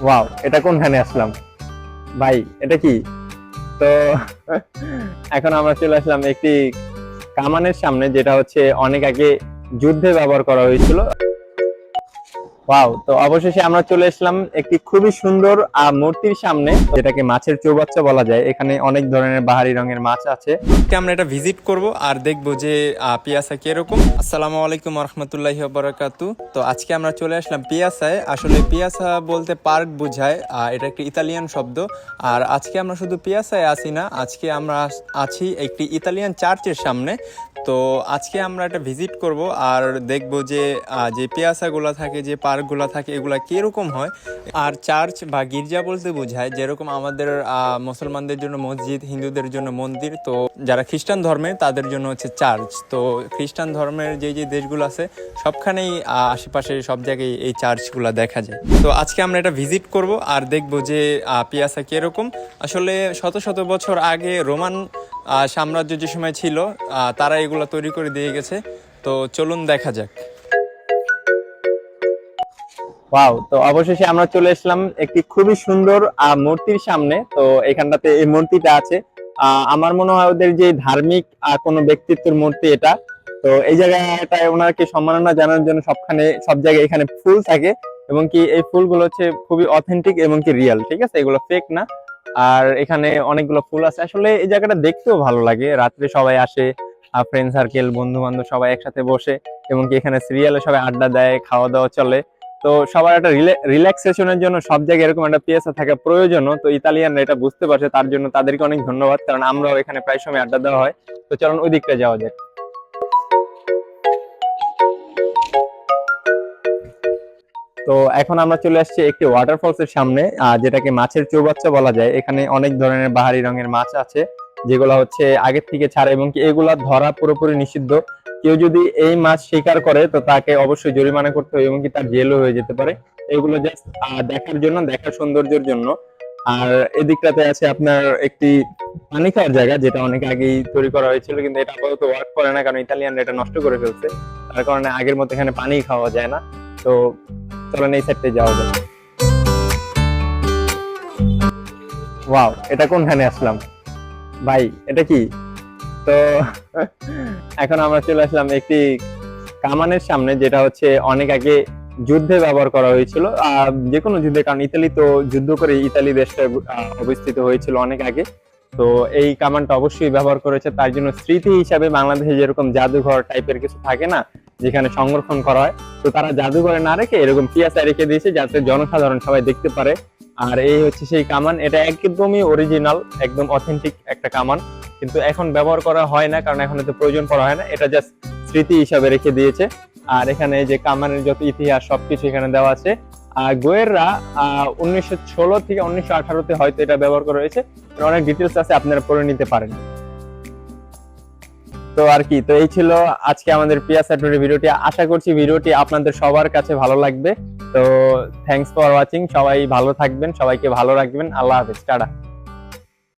Wow এটা কোনখানে আসলাম? ভাই এটা কি? তো এখন আমরা চলে আসলাম একটি কামানের সামনে যেটা হচ্ছে অনেক আগে যুদ্ধে ব্যবহার করা হয়েছিল। ওয়াও তো অবশেষে আমরা চলে আসলাম একটি খুবই সুন্দর মূর্তির সামনে, যেটাকে মাছের চৌবাচ্চা বলা যায়। এখানে অনেক ধরনের বাহারি রঙের মাছ আছে। আমরা এটা ভিজিট করব আর যে পিয়াসা কীরকম। আলাইকুম তো আজকে আমরা চলে আসলাম পিয়াসায়। আসলে পিয়াসা বলতে পার্ক বোঝায় এটা একটি ইতালিয়ান শব্দ। আর আজকে আমরা শুধু পিয়াসায় আসি না, আজকে আমরা আছি একটি ইতালিয়ান চার্চের সামনে। তো আজকে আমরা এটা ভিজিট করব আর দেখব যে যে পিয়াসাগুলো থাকে যে পার্কগুলো থাকে, এগুলা কীরকম হয়? আর চার্চ বা গির্জা বলতে বোঝায় যেরকম আমাদের মুসলমানদের জন্য মসজিদ, হিন্দুদের জন্য মন্দির, তো যারা খ্রিস্টান ধর্মের তাদের জন্য হচ্ছে চার্চ। তো খ্রিস্টান ধর্মের যে যে দেশগুলো আছে, সবখানেই আশেপাশে সব জায়গায় এই চার্চগুলো দেখা যায়। তো আজকে আমরা এটা ভিজিট করব আর দেখব যে পিয়াসা কীরকম। আসলে শত শত বছর আগে রোমান সাম্রাজ্য যে সময় ছিল তারা এগুলো তৈরি করে দিয়ে গেছে। তো চলুন দেখা যাক। ওয়াও তো অবশেষে আমরা চলে আসলাম একটি খুবই সুন্দর মূর্তির সামনে। তো এখানটাতে এই মূর্তিটা আছে। আমার মনে হয় ওদের যে ধার্মিক কোনো ব্যক্তিত্বের মূর্তি এটা। তো এই জায়গাটায় ওনাকে সম্মাননা জানানোর জন্য সবখানে, সব জায়গায় এখানে ফুল থাকে এবং কি এই ফুলগুলো হচ্ছে খুবই অথেন্টিক এবং কি রিয়েল ঠিক আছে? এগুলো ফেক না। আর এখানে অনেকগুলো ফুল আছে। আসলে এই জায়গাটা দেখতেও ভালো লাগে। রাত্রে সবাই আসে ফ্রেন্ড সার্কেল বন্ধু বান্ধব সবাই একসাথে বসে এবং কি এখানে সিরিয়ালে সবাই আড্ডা দেয় খাওয়া দাওয়া চলে। তো সবার একটা রিল্যাক্সেশনের জন্য সব জায়গায় এরকম একটা পিএসএ থাকা প্রয়োজন তো ইতালিয়ানরা এটা বুঝতে পারছে, তার জন্য তাদেরকে অনেক ধন্যবাদ, কারণ আমরাও এখানে প্রায় সময় আড্ডা দেওয়া হয়। তো চলুন ওই দিকটা যাওয়া যাক। তো এখন আমরা চলে আসছি একটি ওয়াটারফলস এর সামনে যেটাকে মাছের চৌবাচ্চা বলা যায়। এখানে অনেক ধরনের বাহারি রঙের মাছ আছে, যেগুলো হচ্ছে আগের থেকে ছাড়া, এবং কি এগুলা ধরা পুরোপুরি নিষিদ্ধ। কেউ যদি এই মাছ শিকার করে, তো তাকে অবশ্যই জরিমানা করতে এবং কি তার জেলও হয়ে যেতে পারে। এগুলো জাস্ট দেখার জন্য, দেখার সৌন্দর্যের জন্য। আর এদিকটাতে আছে আপনার একটি পানি খাওয়ার জায়গা, যেটা অনেক আগেই তৈরি করা হয়েছিল, কিন্তু এটা আপাতত ওয়ার্ক করে না, কারণ ইতালিয়ানরা এটা নষ্ট করে ফেলছে। তার কারণে আগের মতো এখানে পানি খাওয়া যায় না। তো চলেন এই সাইডে যাওয়া যাক। ওয়াও এটা কোনখানে আসলাম? ভাই, এটা কি? তো এখন আমরা চলে আসলাম একটি কামানের সামনে যেটা হচ্ছে অনেক আগে যুদ্ধে ব্যবহার করা হয়েছিল। আহ, যে কোনো যুদ্ধে কারণ ইতালি তো যুদ্ধ করে ইতালি দেশটা অবস্থিত হয়েছিল অনেক আগে। তো এই কামানটা অবশ্যই ব্যবহার করেছে। তার জন্য স্মৃতি হিসাবে বাংলাদেশে যেরকম জাদুঘর টাইপের কিছু থাকে না যেখানে সংরক্ষণ করা হয় তো তারা জাদুঘরে না রেখে এরকম পিয়াসা রেখে দিয়েছে যাতে জনসাধারণ সবাই দেখতে পারে। আর এই হচ্ছে সেই কামান। এটা একদমই অরিজিনাল একদম অথেন্টিক একটা কামান। কিন্তু এখন ব্যবহার করা হয় না, কারণ এখন এতে প্রয়োজন পড়া হয় না। এটা জাস্ট স্মৃতি হিসাবে রেখে দিয়েছে। আর এখানে যে কামানের যত ইতিহাস, সবকিছু এখানে দেওয়া আছে। আর গোয়েররা উনিশশো ষোলো থেকে উনিশশো আঠারোতে হয়তো এটা ব্যবহার করা হয়েছে। অনেক ডিটেলস আছে, আপনারা পড়ে নিতে পারেন। তো আর কি, তো এই ছিল আজকে আমাদের পিয়াসা টুডে ভিডিওটি। আশা করছি ভিডিওটি আপনাদের সবার কাছে ভালো লাগবে। তো থ্যাঙ্কস ফর ওয়াচিং সবাই ভালো থাকবেন, সবাইকে ভালো রাখবেন। আল্লাহ হাফেজ, টাটা।